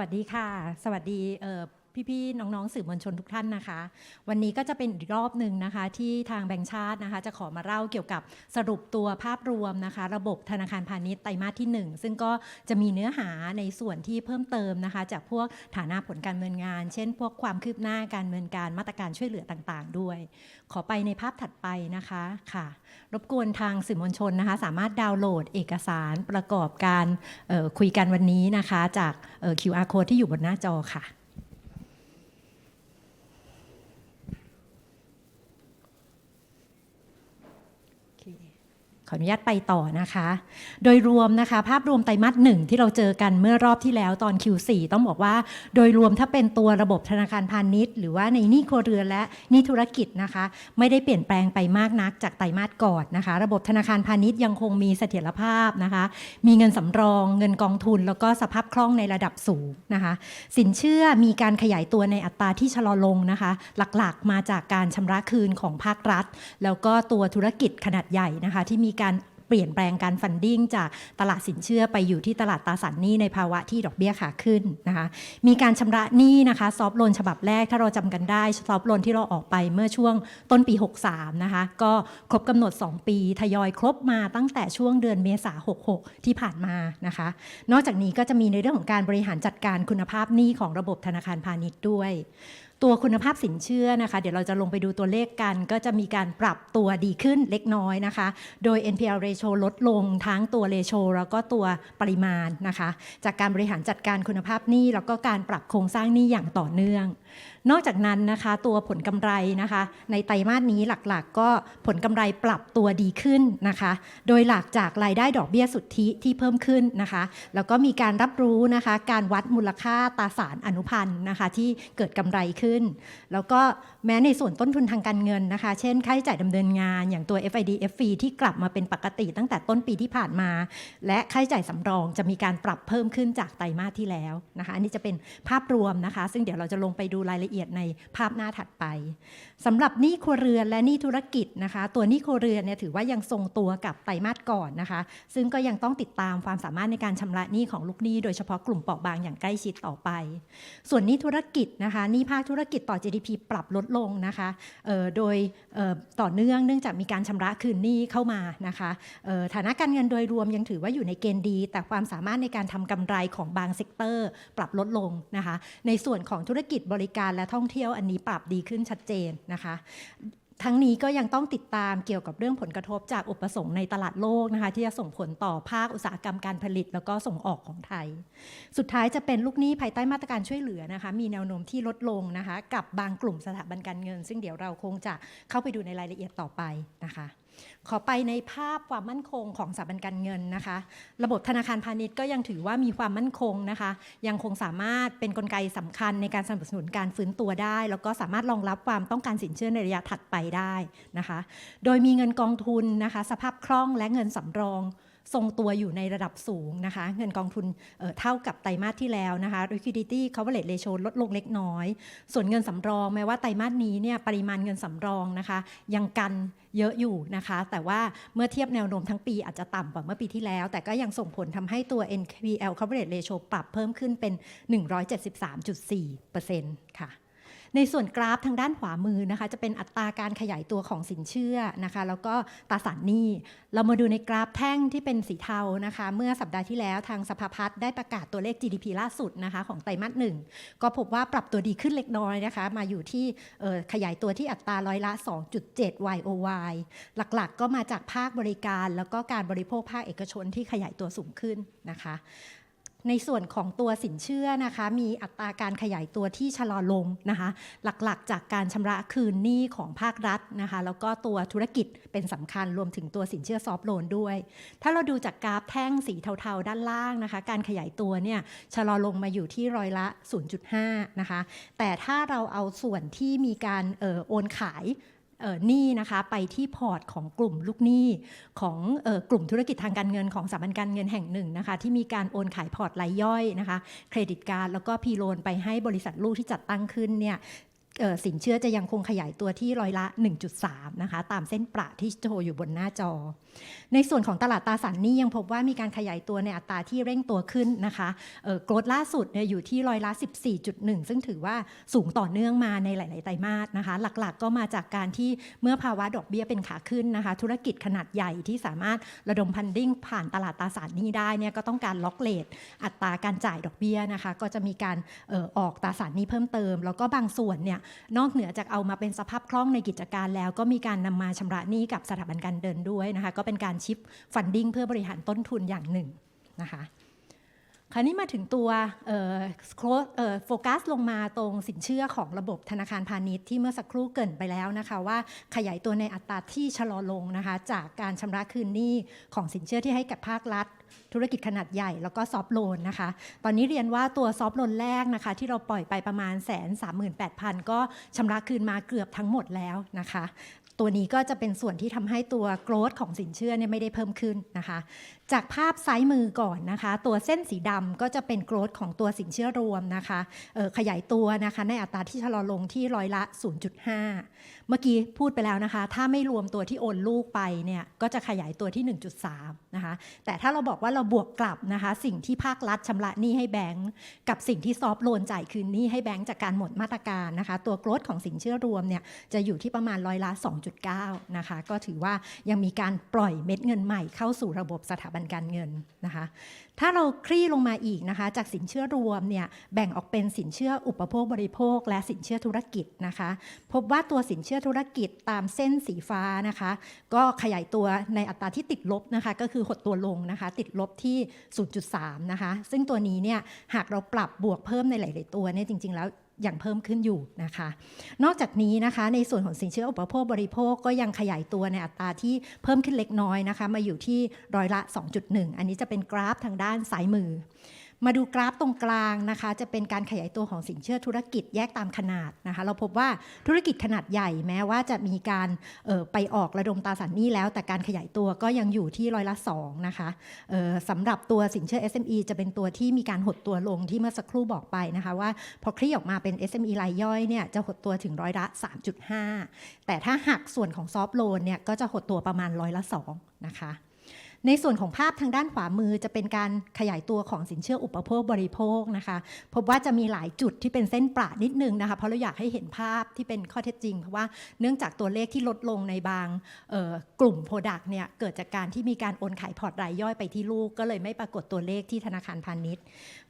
วัสดีค่ะ สวัสดีเอ่อ พี่ๆน้องๆสื่อมวลชนทุกท่านนะคะ วันนี้ก็จะเป็นอีกรอบหนึ่งนะคะ ที่ทางแบงก์ชาตินะคะ จะขอมาเล่าเกี่ยวกับสรุปตัวภาพรวมนะคะ ระบบธนาคารพาณิชย์ไตรมาสที่ 1 ซึ่งก็จะมีเนื้อหาในส่วนที่เพิ่มเติมนะคะ จากพวกฐานะผลการเนินงาน เช่น พวกความคืบหน้าการเนินการมาตรการช่วยเหลือต่างๆ ด้วย ขอไปในภาพถัดไปนะคะค่ะ รบกวนทางสื่อมวลชนนะคะ สามารถดาวน์โหลดเอกสารประกอบการคุยกันวันนี้นะคะ จาก QR code ที่อยู่บนหน้าจอค่ะ ขออนุญาตไปต่อนะคะ โดยรวมนะคะ ภาพรวมไตรมาสหนึ่งที่เราเจอกันเมื่อรอบที่แล้วตอน Q4 ต้องบอกว่า โดยรวมถ้าเป็นตัวระบบธนาคารพาณิชย์ หรือว่าในนี้ครัวเรือนและนี้ธุรกิจนะคะ ไม่ได้เปลี่ยนแปลงไปมากนักจากไตรมาสก่อนนะคะ ระบบธนาคารพาณิชย์ยังคงมีเสถียรภาพนะคะ มีเงินสำรอง เงินกองทุน แล้วก็สภาพคล่องในระดับสูงนะคะ สินเชื่อมีการขยายตัวในอัตราที่ชะลอลงนะคะ หลักๆ มาจากการชำระคืนของภาครัฐ แล้วก็ตัวธุรกิจขนาดใหญ่นะคะที่มีการเปลี่ยนแปลงการฟันดิ้งจากตลาดสินเชื่อไปอยู่ที่ตลาดตราสารหนี้ในภาวะที่ดอกเบี้ยขาขึ้นนะคะมีการชำระหนี้นะคะซอฟต์โลนฉบับแรกถ้าเราจำกันได้ซอฟต์โลนที่เราออกไปเมื่อช่วงต้นปี 63นะคะก็ครบกำหนด 2 ปีทยอยครบมาตั้งแต่ช่วงเดือนเมษา66 ที่ผ่านมานะคะนอกจากนี้ก็จะมีในเรื่องของการบริหารจัดการคุณภาพหนี้ของระบบธนาคารพาณิชย์ด้วย ตัวคุณภาพสินเชื่อนะคะ เดี๋ยวเราจะลงไปดูตัวเลขกัน ก็จะมีการปรับตัวดีขึ้นเล็กน้อยนะคะ โดย NPL ratio ลดลงทั้งตัว ratio แล้วก็ตัวปริมาณนะคะ จากการบริหารจัดการคุณภาพหนี้แล้วก็การปรับโครงสร้างหนี้อย่างต่อเนื่องนอกจากนั้นนะคะตัวผลกำไรนะคะ ในไตรมาสนี้หลักๆก็ผลกำไรปรับตัวดีขึ้นนะคะ โดยหลักจากรายได้ดอกเบี้ยสุทธิที่เพิ่มขึ้นนะคะ แล้วก็มีการรับรู้นะคะ การวัดมูลค่าตราสารอนุพันธ์นะคะ ที่เกิดกำไรขึ้น แล้วก็แม้ในส่วนต้นทุนทางการเงินนะคะ เช่นค่าใช้จ่ายดำเนินงานอย่างตัว FIDF ที่กลับมาเป็นปกติตั้งแต่ต้นปีที่ผ่านมา และค่าใช้จ่ายสำรองจะมีการปรับเพิ่มขึ้นจากไตรมาสที่แล้วนะคะอันนี้จะเป็นภาพรวมนะคะ ซึ่งเดี๋ยวเราจะลงไปดูรายละเอียดในภาพหน้าถัดไปสำหรับหนี้ครัวเรือนและหนี้ธุรกิจนะคะ ตัวหนี้ครัวเรือนเนี่ยถือว่ายังทรงตัวกับไตรมาสก่อนนะคะ ซึ่งก็ยังต้องติดตามความสามารถในการชำระหนี้ของลูกหนี้ โดยเฉพาะกลุ่มเปราะบางอย่างใกล้ชิดต่อไป ส่วนหนี้ธุรกิจนะคะหนี้ภาคธุรกิจต่อ GDP ปรับลดลงนะคะโดยต่อเนื่องเนื่องจากมีการชำระคืนหนี้เข้ามานะคะฐานะการเงินโดยรวมยังถือว่าอยู่ในเกณฑ์ดี แต่ความสามารถในการทำกำไรของบางเซกเตอร์ ปรับลดลงนะคะ ในส่วนของธุรกิจบริการและท่องเที่ยวอันนี้ปรับดีขึ้นชัดเจนนะคะทั้งนี้ก็ยังต้องติดตามเกี่ยวกับเรื่องผลกระทบจากอุปสงค์ในตลาดโลกนะคะที่จะส่งผลต่อภาคอุตสาหกรรมการผลิต แล้วก็ส่งออกของไทย สุดท้ายจะเป็นลูกหนี้ภายใต้มาตรการช่วยเหลือนะคะมีแนวโน้มที่ลดลงนะคะกับบางกลุ่มสถาบันการเงิน ซึ่งเดี๋ยวเราคงจะเข้าไปดูในรายละเอียดต่อไปนะคะขอไปในภาพความมั่นคงของสถาบันการเงินนะคะ ระบบธนาคารพาณิชย์ก็ยังถือว่ามีความมั่นคงนะคะ ยังคงสามารถเป็นนกลไกสำคัญในการสนับสนุนการฟื้นตัวได้ แล้วก็สามารถรองรับความต้องการสินเชื่อในระยะถัดไปได้นะคะ โดยมีเงินกองทุนนะคะ สภาพคล่องและเงินสำรอง ทรงตัวอยู่ในระดับสูงนะคะ เงินกองทุนเเท่ากับไตรมาสที่แล้วนะคะ liquidity coverage ratio ลดลงเล็กน้อย ส่วนเงินสำรองแม้ว่าไตรมาสนี้เนี่ยปริมาณเงินสำรองนะคะ ยังกันเยอะอยู่นะคะ แต่ว่าเมื่อเทียบแนวโน้มทั้งปีอาจจะต่ำกว่าเมื่อปีที่แล้ว แต่ก็ยังส่งผลทำให้ตัว NPL coverage ratio ปรับเพิ่มขึ้นเป็น 173.4%ค่ะ ในส่วนกราฟทางด้านขวามือนะคะ จะเป็นอัตราการขยายตัวของสินเชื่อนะคะ แล้วก็ตราสารหนี้ เรามาดูในกราฟแท่งที่เป็นสีเทานะคะ เมื่อสัปดาห์ที่แล้วทางสภาพัฒน์ได้ประกาศตัวเลข GDP ล่าสุดนะคะ ของไตรมาสหนึ่งก็พบว่าปรับตัวดีขึ้นเล็กน้อยนะคะ มาอยู่ที่ออขยายตัวที่อัตราร้อยละ 2.7 YOY หลักๆ ก็มาจากภาคบริการ แล้วก็การบริโภคภาคเอกชนที่ขยายตัวสูงขึ้นนะคะ ในส่วนของตัวสินเชื่อนะคะ มีอัตราการขยายตัวที่ชะลอลงนะคะ หลักๆ จากการชำระคืนหนี้ของภาครัฐนะคะ แล้วก็ตัวธุรกิจเป็นสำคัญรวมถึงตัวสินเชื่อซอฟท์โลนด้วย ถ้าเราดูจากกราฟแท่งสีเทาๆ ด้านล่างนะคะ การขยายตัวเนี่ยชะลอลงมาอยู่ที่ร้อยละ 0.5 นะคะ แต่ถ้าเราเอาส่วนที่มีการออโอนขาย หนี้นะคะไปที่พอร์ตของกลุ่มลูกหนี้ของออกลุ่มธุรกิจทางการเงินของสถาบันการเงินแห่งหนึ่งนะคะที่มีการโอนขายพอร์ตรายย่อยนะคะเครดิตการ์ดแล้วก็พีโลนไปให้บริษัทลูกที่จัดตั้งขึ้นเนี่ย สินเชื่อจะยังคงขยายตัวที่ร้อยละ 1.3 นะคะ ตามเส้นประที่โชว์อยู่บนหน้าจอ ในส่วนของตลาดตราสารหนี้ยังพบว่ามีการขยายตัวในอัตราที่เร่งตัวขึ้นนะคะโกรดล่าสุดเนี่ยอยู่ที่ร้อยละ 14.1 ซึ่งถือว่าสูงต่อเนื่องมาในหลาย ๆ ไตรมาสนะคะ หลัก ๆ ก็มาจากการที่เมื่อภาวะดอกเบี้ยเป็นขาขึ้นนะคะ ธุรกิจขนาดใหญ่ที่สามารถระดมพันดิ้งผ่านตลาดตราสารหนี้ได้เนี่ยก็ต้องการล็อกเลทอัตราการจ่ายดอกเบี้ยนะคะ ก็จะมีการออกตราสารหนี้เพิ่มเติม แล้วก็บางส่วนเนี่ยนอกเหนือจากเอามาเป็นสภาพคล่องในกิจการแล้ว ก็มีการนำมาชำระหนี้กับสถาบันการเดินด้วยนะคะก็เป็นการชิปฟันดิ้งเพื่อบริหารต้นทุนอย่างหนึ่งนะคะคราวนี้มาถึงตัวโฟกัสลงมาตรงสินเชื่อของระบบธนาคารพาณิชย์ที่เมื่อสักครู่เกินไปแล้วนะคะว่าขยายตัวในอัตราที่ชะลอลงนะคะจากการชำระคืนหนี้ของสินเชื่อที่ให้กับภาครัฐ ธุรกิจขนาดใหญ่แล้วก็ซอฟโลนนะคะ ตอนนี้เรียนว่าตัวซอฟโลนแรกนะคะ ที่เราปล่อยไปประมาณแสนสามหมื่นแปดพันก็ชำระคืนมาเกือบทั้งหมดแล้วนะคะ ตัวนี้ก็จะเป็นส่วนที่ทำให้ตัวโกรดของสินเชื่อเนี่ยไม่ได้เพิ่มขึ้นนะคะ จากภาพซ้ายมือก่อนนะคะ ตัวเส้นสีดำก็จะเป็นโกรธของตัวสินเชื่อรวมนะคะออขยายตัวนะคะในอัตราที่ชะลอลงที่ร้อยละ 0.5 เมื่อกี้พูดไปแล้วนะคะ ถ้าไม่รวมตัวที่โอนลูกไปเนี่ยก็จะขยายตัวที่ 1.3 นะคะ แต่ถ้าเราบอกว่าเราบวกกลับนะคะ สิ่งที่ภาครัฐชำระหนี้ให้แบงก์กับสิ่งที่ซอฟโลนจ่ายคืนหนี้ให้แบงก์จากการหมดมาตรการนะคะ ตัวโกรธของสินเชื่อรวมเนี่ยจะอยู่ที่ประมาณร้อยละ 2.9 นะคะ ก็ถือว่ายังมีการปล่อยเม็ดเงินใหม่เข้าสู่ระบบสถาบันการเงินนะคะ ถ้าเราคลี่ลงมาอีกนะคะ จากสินเชื่อรวมเนี่ยแบ่งออกเป็นสินเชื่ออุปโภคบริโภค และสินเชื่อธุรกิจนะคะ พบว่าตัวสินเชื่อธุรกิจตามเส้นสีฟ้านะคะ ก็ขยายตัวในอัตราที่ติดลบนะคะ ก็คือหดตัวลงนะคะ ติดลบที่ 0.3 นะคะ ซึ่งตัวนี้เนี่ยหากเราปรับบวกเพิ่มในหลาย ๆ ตัวเนี่ยจริง ๆ แล้ว ยังเพิ่มขึ้นอยู่นะคะ นอกจากนี้นะคะในส่วนของสินเชื่ออุปโภคบริโภคก็ยังขยายตัวในอัตราที่เพิ่มขึ้นเล็กน้อยนะคะ มาอยู่ที่ร้อยละ 2.1 อันนี้จะเป็นกราฟทางด้านซ้ายมือ มาดูกราฟตรงกลางนะคะ จะเป็นการขยายตัวของสินเชื่อธุรกิจแยกตามขนาดนะคะ เราพบว่าธุรกิจขนาดใหญ่แม้ว่าจะมีการออไปออกระดมตราสารหนี้แล้ว แต่การขยายตัวก็ยังอยู่ที่ร้อยละ2นะคะออสำหรับตัวสินเชื่อ SME จะเป็นตัวที่มีการหดตัวลงที่เมื่อสักครู่บอกไปนะคะว่าพอคลี่ออกมาเป็น SME รายย่อยเนี่ยจะหดตัวถึงร้อยละ 3.5 แต่ถ้าหักส่วนของซอฟท์โลนเนี่ยก็จะหดตัวประมาณร้อยละ2นะคะ ในส่วนของภาพทางด้านขวามือจะเป็นการขยายตัวของสินเชื่ออุปโภคบริโภคนะคะพบว่าจะมีหลายจุดที่เป็นเส้นประนิดนึงนะคะเพราะเราอยากให้เห็นภาพที่เป็นข้อเท็จจริง เพราะว่าเนื่องจากตัวเลขที่ลดลงในบางกลุ่มโปรดักต์เนี่ยเกิดจากการที่มีการโอนขายพอร์ตรายย่อยไปที่ลูก ก็เลยไม่ปรากฏตัวเลขที่ธนาคารพาณิชย์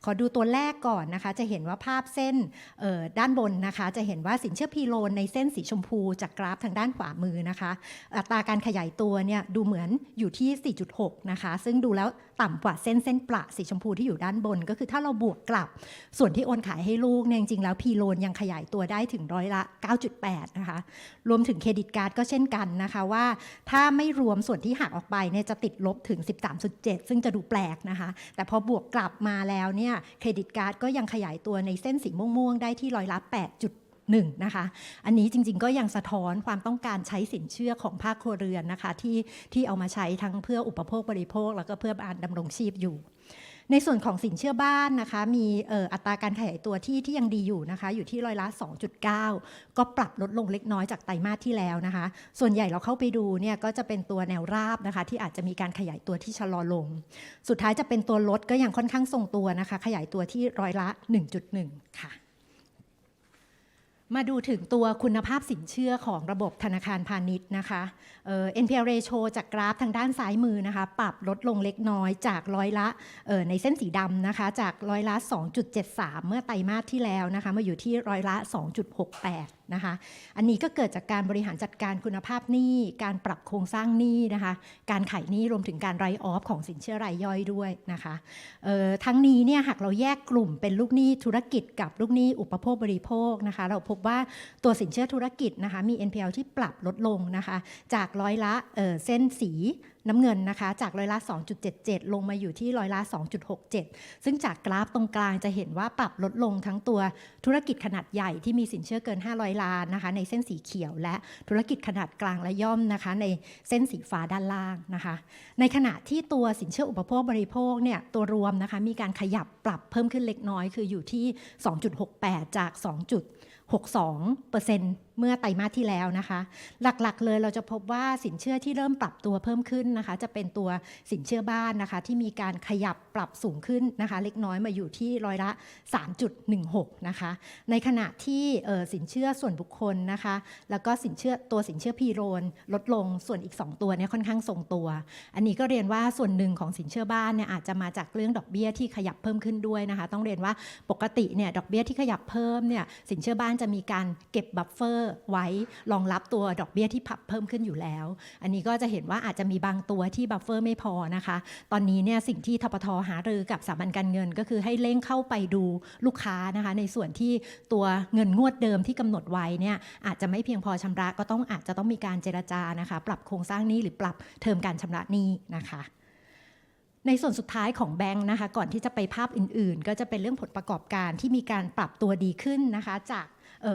ขอดูตัวแรกก่อนนะคะจะเห็นว่าภาพเส้นด้านบนนะคะจะเห็นว่าสินเชื่อพีโลนในเส้นสีชมพูจากกราฟทางด้านขวามือนะคะอัตราการขยายตัวเนี่ยดูเหมือนอยู่ที่ 4.6นะคะ ซึ่งดูแล้วต่ำกว่าเส้นเส้นประสีชมพูที่อยู่ด้านบน ก็คือถ้าเราบวกกลับ ส่วนที่โอนขายให้ลูกเนี่ยจริงๆแล้วพีโลนยังขยายตัวได้ถึงร้อยละ 9.8 นะคะ รวมถึงเครดิตการ์ดก็เช่นกันนะคะว่า ถ้าไม่รวมส่วนที่หักออกไปเนี่ยจะติดลบถึง 13.7 ซึ่งจะดูแปลกนะคะ แต่พอบวกกลับมาแล้วเนี่ยเครดิตการ์ดก็ยังขยายตัวในเส้นสีม่วงๆได้ที่ร้อยละ 8.1นะคะ อันนี้จริงๆก็ยังสะท้อนความต้องการใช้สินเชื่อของภาคครัวเรือนนะคะที่ที่เอามาใช้ทั้งเพื่ออุปโภคบริโภค แล้วก็เพื่อการดำรงชีพอยู่ในส่วนของสินเชื่อบ้านนะคะ มีอ,อ,อัตราการขยายตัวที่ที่ยังดีอยู่นะคะ อยู่ที่ร้อยละ 2.9 ก็ปรับลดลงเล็กน้อยจากไตรมาสที่แล้วนะคะ ส่วนใหญ่เราเข้าไปดูเนี่ยก็จะเป็นตัวแนวราบนะคะ ที่อาจจะมีการขยายตัวที่ชะลอลง สุดท้ายจะเป็นตัวลดก็ยังค่อนข้างทรงตัวนะคะ ขยายตัวที่ร้อยละ 1.1 ค่ะ มาดูถึงตัวคุณภาพสินเชื่อของระบบธนาคารพาณิชย์นะคะเอ่อ NPL ratio จากกราฟทางด้านซ้ายมือนะคะ ปรับลดลงเล็กน้อยจากร้อยละเอ่อในเส้นสีดำนะคะ จากร้อยละ 2.73 เมื่อไตรมาสที่แล้วนะคะ มาอยู่ที่ร้อยละ 2.68 นะคะ อันนี้ก็เกิดจากการบริหารจัดการคุณภาพหนี้ การปรับโครงสร้างหนี้นะคะ การขายหนี้รวมถึงการไรออฟของสินเชื่อรายย่อยด้วยนะคะออทั้งนี้เนี่ยหากเราแยกกลุ่มเป็นลูกหนี้ธุรกิจกับลูกหนี้อุปโภคบริโภคนะคะ เราพบว่าตัวสินเชื่อธุรกิจนะคะมี NPL ที่ปรับลดลงนะคะ จากร้อยละเออเส้นสีน้ำเงินนะคะ จากร้อยละ 2.77 ลงมาอยู่ที่ร้อยละ 2.67 ซึ่งจากกราฟตรงกลางจะเห็นว่าปรับลดลงทั้งตัวธุรกิจขนาดใหญ่ที่มีสินเชื่อเกิน 500 ล้านนะคะ ในเส้นสีเขียวและธุรกิจขนาดกลางและย่อมนะคะ ในเส้นสีฟ้าด้านล่างนะคะ ในขณะที่ตัวสินเชื่ออุปโภคบริโภคเนี่ยตัวรวมนะคะมีการขยับปรับเพิ่มขึ้นเล็กน้อยคืออยู่ที่ 2.68 จาก 2. 62%เเมื่อไตรมาสที่แล้วนะคะ หลักๆเลยเราจะพบว่าสินเชื่อที่เริ่มปรับตัวเพิ่มขึ้นนะคะ จะเป็นตัวสินเชื่อบ้านนะคะ ที่มีการขยับปรับสูงขึ้นนะคะ เล็กน้อยมาอยู่ที่ร้อยละ 3.16 นะคะ ในขณะที่สินเชื่อส่วนบุคคลนะคะ แล้วก็สินเชื่อตัวสินเชื่อพีโรนลดลงส่วนอีก 2 ตัวเนี่ยค่อนข้างทรงตัว อันนี้ก็เรียนว่าส่วนหนึ่งของสินเชื่อบ้านเนี่ยอาจจะมาจากเรื่องดอกเบี้ยที่ขยับเพิ่มขึ้นด้วยนะคะ ต้องเรียนว่าปกติเนี่ยดอกเบี้ยที่ขยับเพิ่มเนี่ยสินเชื่อบ้านจะมีการเก็บบัฟเฟอร์ไว้รองรับตัวดอกเบี้ยที่ผับเพิ่มขึ้นอยู่แล้ว อันนี้ก็จะเห็นว่าอาจจะมีบางตัวที่บัฟเฟอร์ไม่พอนะคะ ตอนนี้เนี่ยสิ่งที่ทปทหารือกับสถาบันการเงินก็คือให้เร่งเข้าไปดูลูกค้านะคะ ในส่วนที่ตัวเงินงวดเดิมที่กำหนดไว้เนี่ยอาจจะไม่เพียงพอชำระก็ต้องอาจจะต้องมีการเจรจานะคะ ปรับโครงสร้างนี้หรือปรับเทอมการชำระนี้นะคะในส่วนสุดท้ายของแบงค์นะคะก่อนที่จะไปภาพอื่นๆ ก็จะเป็นเรื่องผลประกอบการที่มีการปรับตัวดีขึ้นนะคะจากเ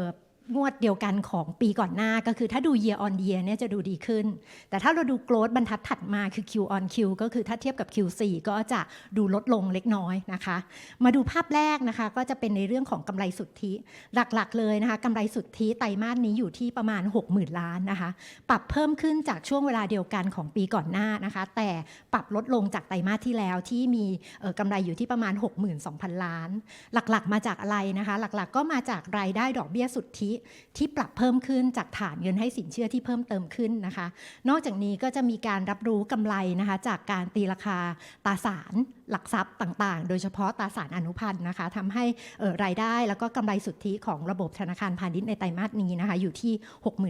งวดเดียวกันของปีก่อนหน้าก็คือถ้าดู year on year เนี่ยจะดูดีขึ้น แต่ถ้าเราดู growth บรรทัดถัดมาคือ Q on Q ก็คือถ้าเทียบกับ Q4 ก็จะดูลดลงเล็กน้อยนะคะ มาดูภาพแรกนะคะก็จะเป็นในเรื่องของกำไรสุทธิ หลักๆเลยนะคะกำไรสุทธิไตรมาสนี้อยู่ที่ประมาณ 60,000 ล้านนะคะ ปรับเพิ่มขึ้นจากช่วงเวลาเดียวกันของปีก่อนหน้านะคะ แต่ปรับลดลงจากไตรมาสที่แล้วที่มีเอ่อกำไรอยู่ที่ประมาณ 62,000 ล้าน หลักๆ มาจากอะไรนะคะ หลักๆ ก็มาจากรายได้ดอกเบี้ยสุทธิที่ปรับเพิ่มขึ้นจากฐานเงินให้สินเชื่อที่เพิ่มเติมขึ้นนะคะ นอกจากนี้ก็จะมีการรับรู้กำไรนะคะจากการตีราคาตราสารหลักทรัพย์ต่างๆ โดยเฉพาะตราสารอนุพันธ์นะคะทำให้เออรายได้แล้วก็กำไรสุทธิของระบบธนาคารพาณิชย์ในไตรมาสนี้นะคะอยู่ที่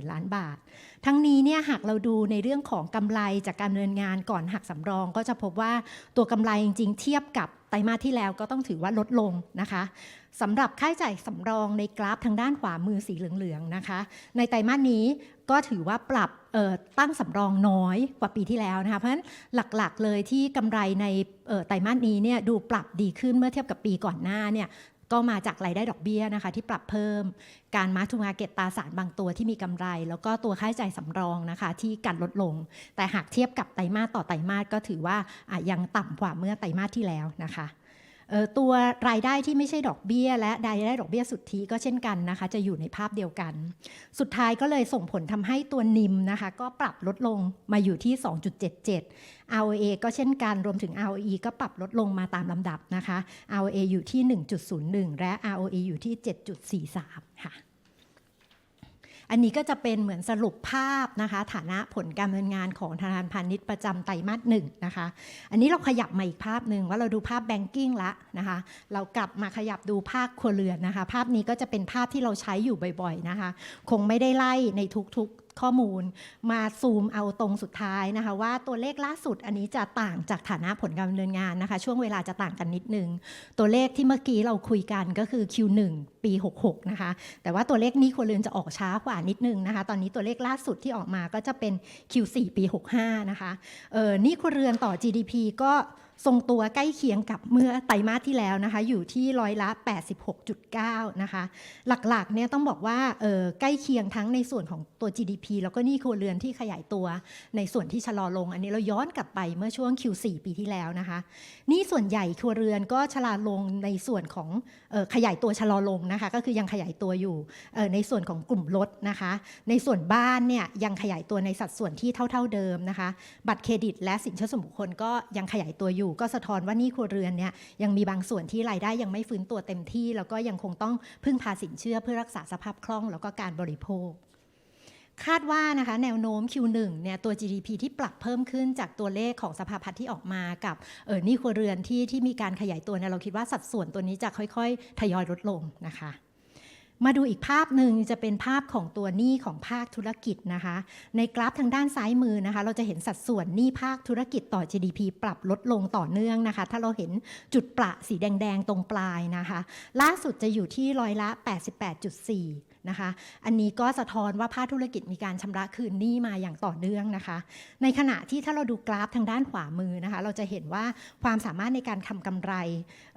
60,000 ล้านบาท ทั้งนี้เนี่ยหากเราดูในเรื่องของกำไรจากการดำเนินงานก่อนหักสำรอง ก็จะพบว่าตัวกำไรจริงๆ เทียบกับ ตรมาสที่แล้วก็ต้องถือว่าลดลงนะคะสำหรับค่าใช้จ่ายสำรองในกราฟทางด้านขวามือสีเหลืองๆนะคะ ในไตรมาสนี้ก็ถือว่าปรับตั้งสำรองน้อยกว่าปีที่แล้วนะคะ เพราะฉะนั้นหลักๆเลยที่กำไรในไตรมาสนี้เนี่ยดูปรับดีขึ้นเมื่อเทียบกับปีก่อนหน้าเนี่ย ก็มาจากรายได้ดอกเบี้ยนะคะ ที่ปรับเพิ่ม การมาร์ทูมาเก็ตตราสารบางตัวที่มีกำไร แล้วก็ตัวค่าใช้จ่ายสำรองนะคะ ที่การลดลง แต่หากเทียบกับไตรมาสต่อไตรมาสก็ถือว่ายังต่ำกว่าเมื่อไตรมาสที่แล้วนะคะ ตัวรายได้ที่ไม่ใช่ดอกเบี้ย และรายได้ดอกเบี้ยสุทธิก็เช่นกันนะคะ จะอยู่ในภาพเดียวกัน สุดท้ายก็เลยส่งผลทำให้ตัวนิมนะคะ ก็ปรับลดลงมาอยู่ที่ 2.77 ROA ก็เช่นกันรวมถึง ROE ก็ปรับลดลงมาตามลำดับนะคะ ROA อยู่ที่ 1.01 และ ROE อยู่ที่ 7.43 ค่ะ อันนี้ก็จะเป็นเหมือนสรุปภาพนะคะ ฐานะผลการดำเนินงานของธนาคารพาณิชย์ประจำไตรมาสหนึ่งนะคะ อันนี้เราขยับมาอีกภาพหนึ่งว่าเราดูภาพแบงกิ้งละนะคะ เรากลับมาขยับดูภาคครัวเรือนนะคะ ภาพนี้ก็จะเป็นภาพที่เราใช้อยู่บ่อยๆนะคะ คงไม่ได้ไล่ในทุกๆ ข้อมูล มาซูมเอาตรงสุดท้ายนะคะ ว่าตัวเลขล่าสุดอันนี้จะต่างจากฐานะผลการดำเนินงานนะคะ ช่วงเวลาจะต่างกันนิดนึง ตัวเลขที่เมื่อกี้เราคุยกันก็คือ Q1 ปี 66 นะคะ แต่ว่าตัวเลขนี้ควรเรือนจะออกช้ากว่านิดนึงนะคะ ตอนนี้ตัวเลขล่าสุดที่ออกมาก็จะเป็น Q4 ปี 65 นะคะเออนี้ควรเรือนต่อ GDP ก็ ทรงตัวใกล้เคียงกับเมื่อไตรมาสที่แล้วนะคะ อยู่ที่ร้อยละ 86.9 นะคะ หลักๆเนี่ยต้องบอกว่าเออใกล้เคียงทั้งในส่วนของตัว GDP แล้วก็หนี้ครัวเรือนที่ขยายตัวในส่วนที่ชะลอลง อันนี้เราย้อนกลับไปเมื่อช่วง Q4 ปีที่แล้วนะคะหนี้ส่วนใหญ่ครัวเรือนก็ชะลอลงในส่วนของ ขยายตัวชะลอลงนะคะก็คือยังขยายตัวอยู่ในส่วนของกลุ่มรถนะคะ ในส่วนบ้านเนี่ยยังขยายตัวในสัดส่วนที่เท่า ๆเดิมนะคะ บัตรเครดิตและสินเชื่อส่วนบุคคลก็ยังขยายตัวอยู่ ก็สะท้อนว่านี่ครัวเรือนเนี่ยยังมีบางส่วนที่รายได้ยังไม่ฟื้นตัวเต็มที่ แล้วก็ยังคงต้องพึ่งพาสินเชื่อเพื่อรักษาสภาพคล่อง แล้วก็การบริโภค คาดว่านะคะแนวโน้ม Q1 เนี่ยตัว GDP ที่ปรับเพิ่มขึ้นจากตัวเลขของสภาพัฒน์ที่ออกมากับเออนี้ครัวเรือนที่ที่มีการขยายตัวเนี่ยเราคิดว่าสัดส่วนตัวนี้จะค่อยๆ ทยอยลดลงนะคะมาดูอีกภาพหนึ่งจะเป็นภาพของตัวหนี้ของภาคธุรกิจนะคะ ในกราฟทางด้านซ้ายมือนะคะ เราจะเห็นสัดส่วนหนี้ภาคธุรกิจต่อ GDP ปรับลดลงต่อเนื่องนะคะ ถ้าเราเห็นจุดประสีแดง ๆ ตรงปลายนะคะ ล่าสุดจะอยู่ที่ร้อยละ 88.4 นะคะ อันนี้ก็สะท้อนว่าภาคธุรกิจมีการชำระคืนหนี้มาอย่างต่อเนื่องนะคะ ในขณะที่ถ้าเราดูกราฟทางด้านขวามือนะคะ เราจะเห็นว่าความสามารถในการทำกำไร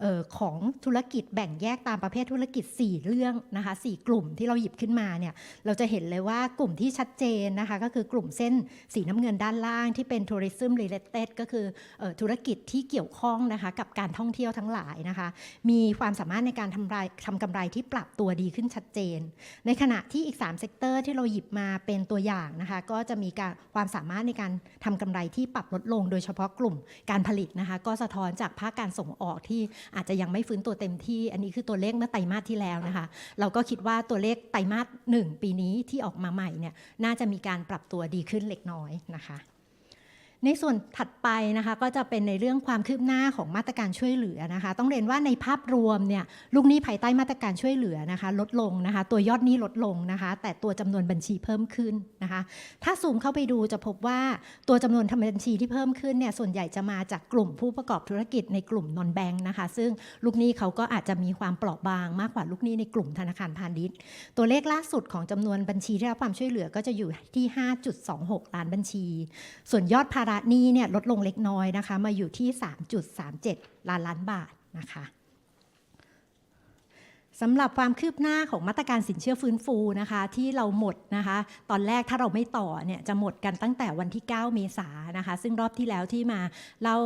ออของธุรกิจแบ่งแยกตามประเภทธุรกิจ 4 เรื่องนะคะ4กลุ่มที่เราหยิบขึ้นมาเนี่ยเราจะเห็นเลยว่ากลุ่มที่ชัดเจนนะคะก็คือกลุ่มเส้นสีน้ำเงินด้านล่างที่เป็น tourism related ก็คือออธุรกิจที่เกี่ยวข้องนะคะกับการท่องเที่ยวทั้งหลายนะคะ มีความสามารถในการทำไรทำกำไรที่ปรับตัวดีขึ้นชัดเจนในขณะที่อีก 3 เซกเตอร์ที่เราหยิบมาเป็นตัวอย่างนะคะก็จะมีการความสามารถในการทำกำไรที่ปรับลดลง โดยเฉพาะกลุ่มการผลิตนะคะก็สะท้อนจากภาคการส่งออกที่อาจจะยังไม่ฟื้นตัวเต็มที่ อันนี้คือตัวเลขเมื่อไตรมาสที่แล้วนะคะ เราก็คิดว่าตัวเลขไตรมาสหนึ่งปีนี้ที่ออกมาใหม่เนี่ยน่าจะมีการปรับตัวดีขึ้นเล็กน้อยนะคะ ในส่วนถัดไปนะคะก็จะเป็นในเรื่องความคืบหน้าของมาตรการช่วยเหลือนะคะ ต้องเรียนว่าในภาพรวมเนี่ยลูกหนี้ภายใต้มาตรการช่วยเหลือนะคะ ลดลงนะคะ ตัวยอดหนี้ลดลงนะคะ แต่ตัวจำนวนบัญชีเพิ่มขึ้นนะคะ ถ้าซูมเข้าไปดูจะพบว่าตัวจำนวนทำบัญชีที่เพิ่มขึ้นเนี่ยส่วนใหญ่จะมาจากกลุ่มผู้ประกอบธุรกิจในกลุ่มนอนแบงค์นะคะ ซึ่งลูกหนี้เขาก็อาจจะมีความเปราะบางมากกว่าลูกหนี้ในกลุ่มธนาคารพาณิชย์ ตัวเลขล่าสุดของจำนวนบัญชีที่รับความช่วยเหลือก็จะอยู่ที่ 5.26 ล้านบัญชี ส่วนยอดภาระหนี้เนี่ยลดลงเล็กน้อยนะคะ มาอยู่ที่ 3.37 ล้านล้านบาทนะคะ สำหรับความคืบหน้าของมาตรการสินเชื่อฟื้นฟูนะคะ ที่เราหมดนะคะ ตอนแรกถ้าเราไม่ต่อเนี่ยจะหมดกันตั้งแต่วันที่ 9 เมษายนนะคะ ซึ่งรอบที่แล้วที่มาเล่า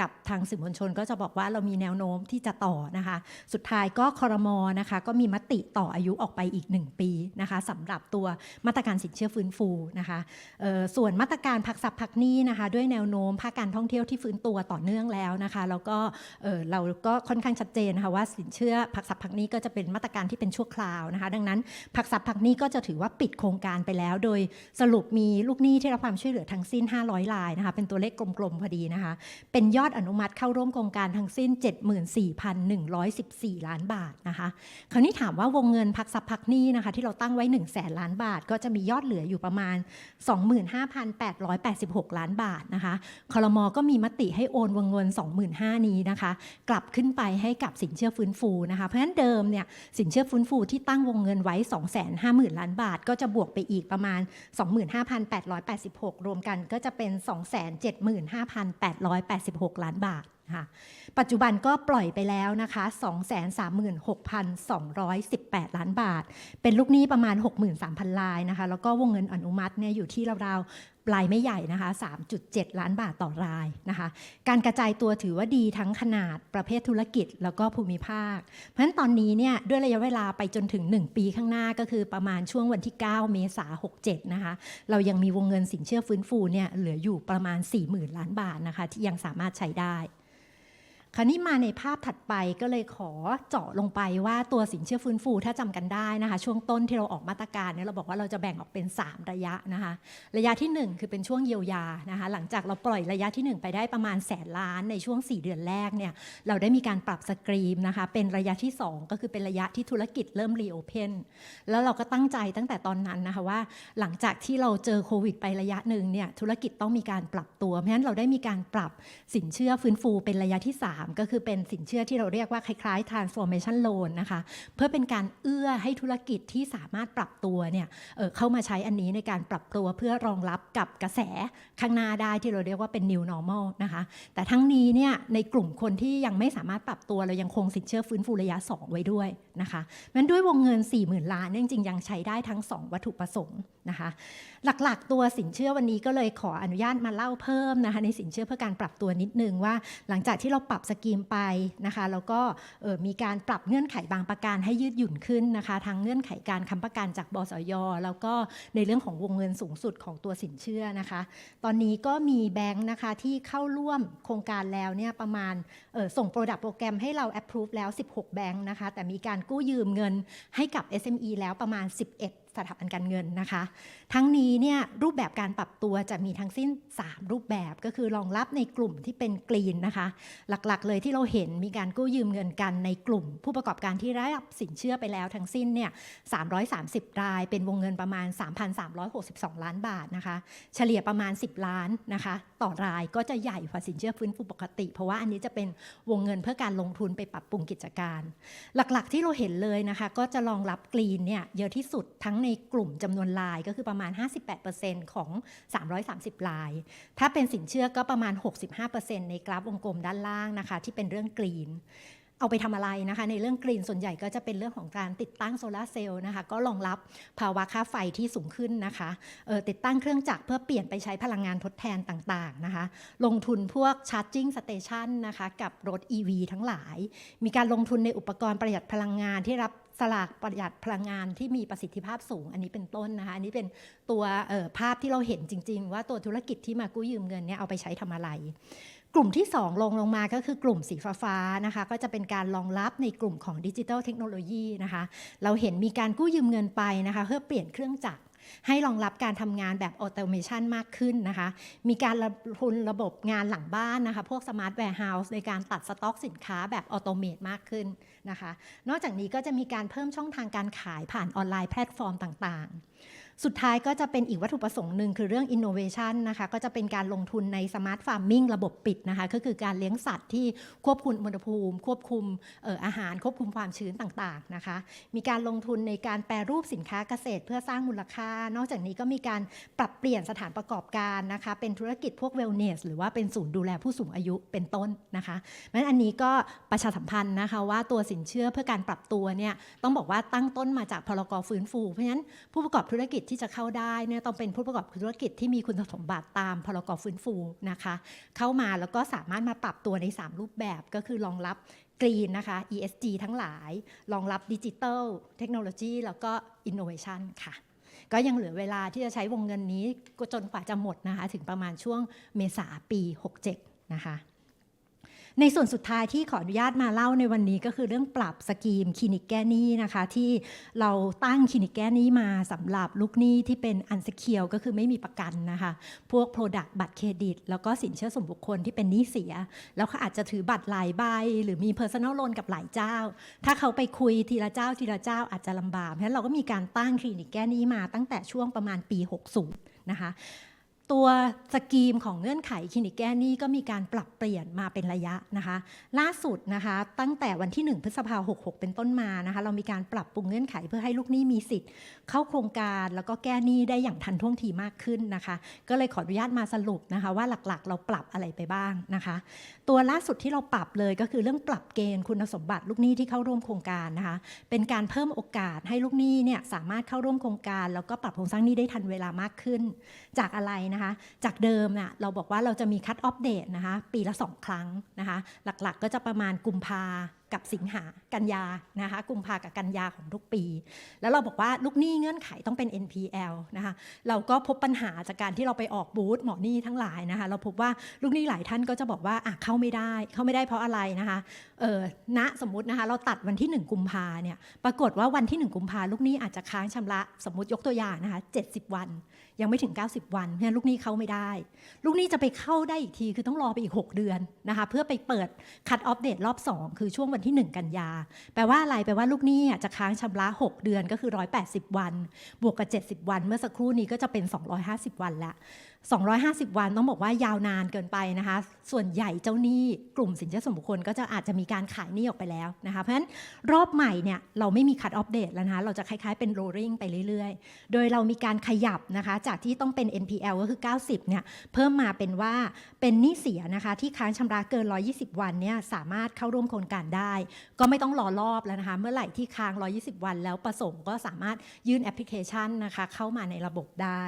กับทางสื่อมวลชนก็จะบอกว่าเรามีแนวโน้มที่จะต่อนะคะ สุดท้ายก็คอรมอนะคะ ก็มีมติต่ออายุออกไปอีก 1 ปีนะคะสำหรับตัวมาตรการสินเชื่อฟื้นฟูนะคะส่วนมาตรการพักทรัพย์พักหนี้นะคะ ด้วยแนวโน้มภาคการท่องเที่ยวที่ฟื้นตัวต่อเนื่องแล้วนะคะแล้วก็เราก็ค่อนข้างชัดเจนนะคะว่าสินเชื่อพักทรัพย์พักนี้ก็จะเป็นมาตรการที่เป็นชั่วคราวนะคะ ดังนั้นพักทรัพย์พักนี้ก็จะถือว่าปิดโครงการไปแล้ว โดยสรุปมีลูกหนี้ที่รับความช่วยเหลือทั้งสิ้น 500รายนะคะ เป็นตัวเลขกลมๆพอดีนะคะ เป็นยอดอนุมัติเข้าร่วมโครงการทั้งสิ้น 74,114 ล้านบาทนะคะ คราวนี้ถามว่าวงเงินพักทรัพย์พักนี้นะคะ ที่เราตั้งไว้ 1 0 0 0 0แล้านบาท ก็จะมียอดเหลืออยู่ประมาณ 25,886 ล้านบาทนะคะคอรมอก็มีมติให้โอนวงเงิน 25,000นี้นะคะ กลับขึ้นไปให้กับสินเชื่อฟื้นฟูนะคะ เพราะฉะนั้นเดิิมเนี่ยสินเชื่อฟื้นฟูที่ตั้งวงเงินไว้ 250,000 ล้านบาท ก็จะบวกไปอีกประมาณ 25,886 รวมกันก็จะเป็น 275,886 ล้านบาทค่ะปัจจุบันก็ปล่อยไปแล้วนะคะ 236,218 ล้านบาท เป็นลูกหนี้ประมาณ 63,000 ลายนะคะ แล้วก็วงเงินอนุมัติเนี่ยอยู่ที่ราวๆ รายไม่ใหญ่นะคะ 3.7 ล้านบาทต่อรายนะคะ การกระจายตัวถือว่าดีทั้งขนาดประเภทธุรกิจแล้วก็ภูมิภาค เพราะฉะนั้นตอนนี้เนี่ยด้วยระยะเวลาไปจนถึง 1 ปีข้างหน้าก็คือประมาณช่วงวันที่ 9 เมษายน67 นะคะ เรายังมีวงเงินสินเชื่อฟื้นฟูเนี่ยเหลืออยู่ประมาณ 40,000 ล้านบาทนะคะ ที่ยังสามารถใช้ได้ คราวนี้มาในภาพถัดไปก็เลยขอเจาะลงไปว่าตัวสินเชื่อฟื้นฟูถ้าจำกันได้นะคะ ช่วงต้นที่เราออกมาตรการเนี่ยเราบอกว่าเราจะแบ่งออกเป็น 3 ระยะนะคะ ระยะทีหนึ่1 คือเป็นช่วงเยียวยานะคะ หลังจากเราปล่อยระยะทีหนึ่1 ไปได้ประมาณแสนล้านในช่วง 4 เดือนแรกเนี่ยเราได้มีการปรับสกรีมนะคะ เป็นระยะที่ 2 ก็คือเป็นระยะที่ธุรกิจเริ่มรีโอเพนแล้วเราก็ตั้งใจตั้งแต่ตอนนั้นนะคะว่า หลังจากที่เราเจอโควิดไประยะหนึ่งเนี่ยธุรกิจต้องมีการปรับตัวเพราะฉะนั้นเราได้มีการปรับสินเชื่อฟื้นฟูเป็นระยะที่3ก็คือเป็นสินเชื่อที่เราเรียกว่าคล้ายๆ transformation loan นะคะ เพื่อเป็นการเอื้อให้ธุรกิจที่สามารถปรับตัวเนี่ยเเข้ามาใช้อันนี้ในการปรับตัวเพื่อรองรับกับกระแสข้างหน้าได้ที่เราเรียกว่าเป็น new normal นะคะ แต่ทั้งนี้เนี่ยในกลุ่มคนที่ยังไม่สามารถปรับตัวเรายังคงสินเชื่อฟื้นฟูระยะ 2 ไว้ด้วยนะคะมันด้วยวงเงิน 40,000 ล้านจริงๆยังใช้ได้ทั้ง 2 วัตถุประสงค์นะคะ หลักๆตัวสินเชื่อวันนี้ก็เลยขออนุญาตมาเล่าเพิ่มนะคะในสินเชื่อเพื่อการปรับตัวนิดนึงว่า หลังจากที่เราปรับสกีมไปนะคะ แล้วก็มีการปรับเงื่อนไขบางประการให้ยืดหยุ่นขึ้นนะคะ ทั้งเงื่อนไขการค้ำประกันจากบสย แล้วก็ในเรื่องของวงเงินสูงสุดของตัวสินเชื่อนะคะ ตอนนี้ก็มีแบงค์นะคะที่เข้าร่วมโครงการแล้วเนี่ยประมาณส่ง Product โปรแกรมให้เรา approve แล้ว 16 แบงค์นะคะ แต่มีการกู้ยืมเงินให้กับ SME แล้วประมาณ 11สถาบันการเงินนะคะ ทั้งนี้เนี่ยรูปแบบการปรับตัวจะมีทั้งสิ้น 3 รูปแบบก็คือรองรับในกลุ่มที่เป็นกรีนนะคะ หลักๆ เลยที่เราเห็นมีการกู้ยืมเงินกันในกลุ่ม ผู้ประกอบการที่ได้รับสินเชื่อไปแล้วทั้งสิ้นเนี่ย330 ราย เป็นวงเงินประมาณ 3,362 ล้านบาทนะคะ เฉลี่ยประมาณ 10 ล้านนะคะ ต่อรายก็จะใหญ่กว่าสินเชื่อฟื้นฟูปกติ เพราะว่าอันนี้จะเป็นวงเงินเพื่อการลงทุนไปปรับปรุงกิจการ หลักๆ ที่เราเห็นเลยนะคะ ก็จะรองรับกรีนเนี่ยเยอะที่สุดทั้งในกลุ่มจำนวนรายก็คือประมาณ 58%ของ 330 ราย ถ้าเป็นสินเชื่อก็ประมาณ 65%ในกราฟวงกลมด้านล่างนะคะ ที่เป็นเรื่องกรีน เอาไปทำอะไรนะคะ ในเรื่องกรีนส่วนใหญ่ก็จะเป็นเรื่องของการติดตั้งโซลาร์เซลล์นะคะ ก็รองรับภาวะค่าไฟที่สูงขึ้นนะคะออติดตั้งเครื่องจักรเพื่อเปลี่ยนไปใช้พลังงานทดแทนต่างๆนะคะ ลงทุนพวกชาร์จิ่งสเตชันนะคะ กับรถ EV ทั้งหลาย มีการลงทุนในอุปกรณ์ประหยัดพลังงานที่รับสลากประหยัดพลังงานที่มีประสิทธิภาพสูง อันนี้เป็นต้นนะคะ อันนี้เป็นตัวออภาพที่เราเห็นจริง ๆ ว่าตัวธุรกิจที่มากู้ยืมเงินเนี่ยเอาไปใช้ทำอะไร กลุ่มที่ 2 ลงลงมาก็คือกลุ่มสีฟ้าๆนะคะก็จะเป็นการรองรับในกลุ่มของดิจิทัลเทคโนโลยีนะคะเราเห็นมีการกู้ยืมเงินไปนะคะเพื่อเปลี่ยนเครื่องจักรให้รองรับการทำงานแบบออโตเมชันมากขึ้นนะคะ มีการระทุนระบบงานหลังบ้านนะคะ พวกสมาร์ทแวร์เฮาส์ในการตัดสต็อกสินค้าแบบออโตเมตมากขึ้นนะคะ นอกจากนี้ก็จะมีการเพิ่มช่องทางการขายผ่านออนไลน์แพลตฟอร์มต่างๆ สุดท้ายก็จะเป็นอีกวัตถุประสงค์หนึ่งคือเรื่อง innovation นะคะก็จะเป็นการลงทุนใน smart farming ระบบปิดนะคะก็คือการเลี้ยงสัตว์ที่ควบคุมอุณหภูมิ ควบคุมเอ่ออาหาร ควบคุมความชื้นต่างๆนะคะ มีการลงทุนในการแปรรูปสินค้าเกษตร เพื่อสร้างมูลค่า นอกจากนี้ก็มีการปรับเปลี่ยนสถานประกอบการนะคะเป็นธุรกิจพวก wellness หรือว่าเป็นศูนย์ดูแลผู้สูงอายุเป็นต้นนะคะเพราะฉะนั้นอันนี้ก็ประชาสัมพันธ์นะคะว่าตัวสินเชื่อเพื่อการปรับตัวเนี่ยต้องบอกว่าตั้งต้นมาจากพรกฟื้นฟู เพราะฉะนั้นผู้ประกอบธุรกิจที่จะเข้าได้เนี่ยต้องเป็นผู้ประกอบธุรกิจที่มีคุณสมบัติตามพรกฟื้นฟูนะคะ เข้ามาแล้วก็สามารถมาปรับตัวใน 3 รูปแบบก็คือรองรับกรีนนะคะ ESG ทั้งหลายรองรับดิจิทัลเทคโนโลยีแล้วก็ Innovation ค่ะ ก็ยังเหลือเวลาที่จะใช้วงเงินนี้จนกว่าจะหมดนะคะ ถึงประมาณช่วงเมษาปี 67 นะคะ ในส่วนสุดท้ายที่ขออนุญาตมาเล่าในวันนี้ก็คือเรื่องปรับสกีมคลินิกแก้หนี้นะคะ ที่เราตั้งคลินิกแก้หนี้มาสำหรับลูกหนี้ที่เป็นอัน e เคียวก็คือไม่มีประกันนะคะ พวก Product บัตรเครดิต แล้วก็สินเชื่อส่วนบุคคลที่เป็นหนี้เสีย แล้วเขาอาจจะถือบัตรหลายใบ หรือมี Personal Loan กับหลายเจ้า ถ้าเขาไปคุยทีละเจ้าทีละเจ้าอาจจะลำบากเพราะฉะนั้นเราก็มีการตั้งคลินิกแก้หนี้มาตั้งแต่ช่วงประมาณปี 60นะคะ ตัวสกีมของเงื่อนไขคลินิกแก้หนี้ก็มีการปรับเปลี่ยนมาเป็นระยะนะคะ ล่าสุดนะคะตั้งแต่วันที่ 1 พฤษภาคม6เป็นต้นมานะคะเรามีการปรับปรุงเงื่อนไขเพื่อให้ลูกหนี้มีสิทธิ์ เข้าโครงการแล้วก็แก้หนี้ได้อย่างทันท่วงทีมากขึ้นนะคะ ก็เลยขออนุญาตมาสรุปนะคะ ว่าหลักๆ เราปรับอะไรไปบ้างนะคะ ตัวล่าสุดที่เราปรับเลยก็คือเรื่องปรับเกณฑ์คุณสมบัติลูกหนี้ที่เข้าร่วมโครงการนะคะ เป็นการเพิ่มโอกาสให้ลูกหนี้เนี่ยสามารถเข้าร่วมโครงการ แล้วก็ปรับโครงสร้างหนี้ได้ทันเวลามากขึ้น จากอะไรนะคะ จากเดิมน่ะเราบอกว่าเราจะมีคัดอัปเดตนะคะ ปีละ 2 ครั้งนะคะ หลักๆก็จะประมาณกุมภา กับสิงหากันยานะคะกุมภากับกันยาของทุกปี แล้วเราบอกว่าลูกหนี้เงื่อนไขต้องเป็น NPL นะคะเราก็พบปัญหาจากการที่เราไปออกบูธหมอหนี้ทั้งหลายนะคะเราพบว่าลูกหนี้หลายท่านก็จะบอกว่าอะเข้าไม่ได้เข้าไม่ได้เพราะอะไรนะคะเออณสมมตินะคะเราตัดวันที่ 1 กุมภาเนี่ยปรากฏว่าวันที่ 1 กุมภาลูกหนี้อาจจะค้างชำระสมมติยกตัวอย่างนะคะ70 วัน ยังไม่ถึง 90 วันเพราะฉะนั้นลูกหนี้เข้าไม่ได้ ลูกหนี้จะไปเข้าได้อีกทีคือต้องรอไปอีก 6 เดือนนะคะเพื่อไปเปิดคัดออฟเดตรอบ 2 คือช่วงวันที่ 1 กันยา แปลว่าอะไร แปลว่าลูกหนี้จะค้างชำระ 6 เดือนก็คือ 180 วัน บวกกับ 70 วัน เมื่อสักครู่นี้ก็จะเป็น 250 วันละ 250 วันต้องบอกว่ายาวนานเกินไปนะคะ ส่วนใหญ่เจ้าหนี้กลุ่มสินเชื่อส่วนบุคคลก็จะอาจจะมีการขายหนี้ออกไปแล้วนะคะ เพราะฉะนั้นรอบใหม่เนี่ยเราไม่มีคัดออฟเดตแล้วนะคะ เราจะคล้ายๆเป็น rolling ไปเรื่อยๆ โดยเรามีการขยับนะคะ จากที่ต้องเป็น NPL ก็คือ 90 เนี่ย เพิ่มมาเป็นว่าเป็นหนี้เสียนะคะ ที่ค้างชำระเกิน 120 วันเนี่ยสามารถเข้าร่วมโครงการได้ ก็ไม่ต้องรอรอบแล้วนะคะ เมื่อไหร่ที่ค้าง 120 วัน แล้วประสงค์ก็สามารถยื่นแอปพลิเคชันนะคะเข้ามาในระบบได้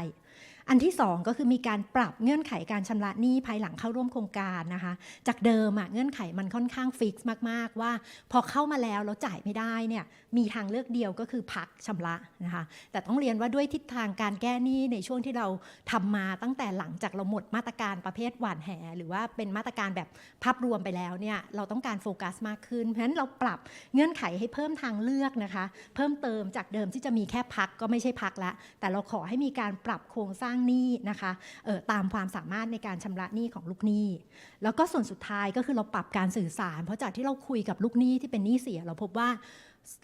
อันที่ 2 ก็คือมีการปรับเงื่อนไขการชำระหนี้ภายหลังเข้าร่วมโครงการนะคะ จากเดิมอะเงื่อนไขมันค่อนข้างฟิกซ์มากๆ ว่า พอเข้ามาแล้วแล้วจ่ายไม่ได้เนี่ยมีทางเลือกเดียวก็คือพักชำระนะคะแต่ต้องเรียนว่าด้วยทิศทางการแก้หนี้ในช่วงที่เราทำมาตั้งแต่หลังจากเราหมดมาตรการประเภทหวานแห หรือว่าเป็นมาตรการแบบภาพรวมไปแล้วเนี่ยเราต้องการโฟกัสมากขึ้นเพราะฉะนั้นเราปรับเงื่อนไขให้เพิ่มทางเลือกนะคะ เพิ่มเติมจากเดิมที่จะมีแค่พักก็ไม่ใช่พักละแต่เราขอให้มีการปรับโครงสร้างหนี้นะคะออตามความสามารถในการชำระหนี้ของลูกหนี้ แล้วก็ส่วนสุดท้ายก็คือเราปรับการสื่อสาร เพราะจากที่เราคุยกับลูกหนี้ที่เป็นหนี้เสียเราพบว่า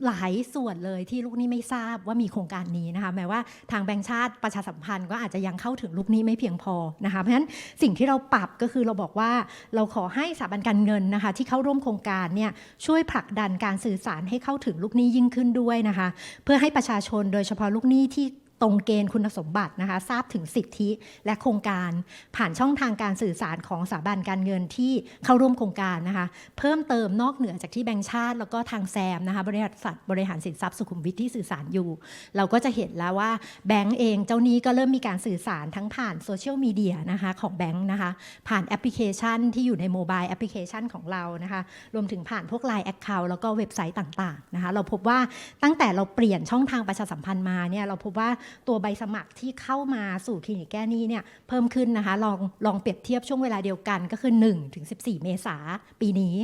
หลายส่วนเลยที่ลูกหนี้ไม่ทราบว่ามีโครงการนี้นะคะแม้ว่าทางแบงก์ชาติประชาสัมพันธ์ก็อาจจะยังเข้าถึงลูกหนี้ไม่เพียงพอนะคะเพราะฉะนั้นสิ่งที่เราปรับก็คือเราบอกว่าเราขอให้สถาบันการเงินนะคะ ที่เข้าร่วมโครงการเนี่ยช่วยผลักดันการสื่อสารให้เข้าถึงลูกหนี้ยิ่งขึ้นด้วยนะคะ เพื่อให้ประชาชนโดยเฉพาะลูกหนี้ที่ ตรงเกณฑ์คุณสมบัตินะคะทราบถึงสิทธิและโครงการผ่านช่องทางการสื่อสารของสถาบันการเงินที่เข้าร่วมโครงการนะคะเพิ่มเติมนอกเหนือจากที่แบงก์ชาติ แล้วก็ทางแซมนะคะบริษัทบริหารสินทรัพย์สุขุมวิทที่สื่อสารอยู่ เราก็จะเห็นแล้วว่าแบงก์เองเจ้านี้ก็เริ่มมีการสื่อสารทั้งผ่านโซเชียลมีเดียนะคะของแบงก์นะคะผ่านแอปพลิเคชันที่อยู่ในโมบายแอปพลิเคชันของเรานะคะรวมถึงผ่านพวก Line Account แล้วก็เว็บไซต์ต่างๆนะคะเราพบว่าตั้งแต่เราเปลี่ยนช่องทางประชาสัมพันธ์มาเนี่ยเราพบว่าตัวใบสมัครที่เข้ามาสู่คลินิกแก้หนี้เนี่ยเพิ่มขึ้นนะคะลองลองเปรียบเทียบช่วงเวลาเดียวกันก็คือ1ถึง14 เมษาปีนี้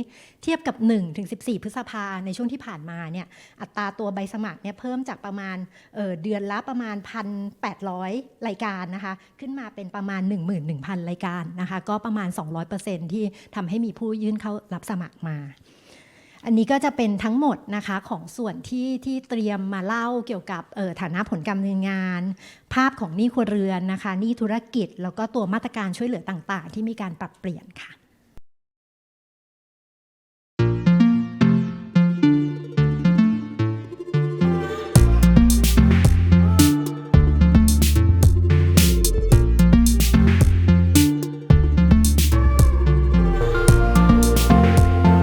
เทียบกับ1ถึง14 พฤษภาในช่วงที่ผ่านมาเนี่ยอัตราตัวใบสมัครเนี่ยเพิ่มจากประมาณเเดือนละประมาณ 1,800 รายการนะคะขึ้นมาเป็นประมาณ 11,000 รายการนะคะก็ประมาณ 200%ที่ทำให้มีผู้ยื่นเข้ารับสมัครมา อันนี้ก็จะเป็นทั้งหมดนะคะของส่วนที่ที่เตรียมมาเล่าเกี่ยวกับฐานะผลการดำเนินงาน ภาพของหนี้ครัวเรือนนะคะหนี้ธุรกิจ แล้วก็ตัวมาตรการช่วยเหลือต่างๆ ที่มีการปรับเปลี่ยนค่ะ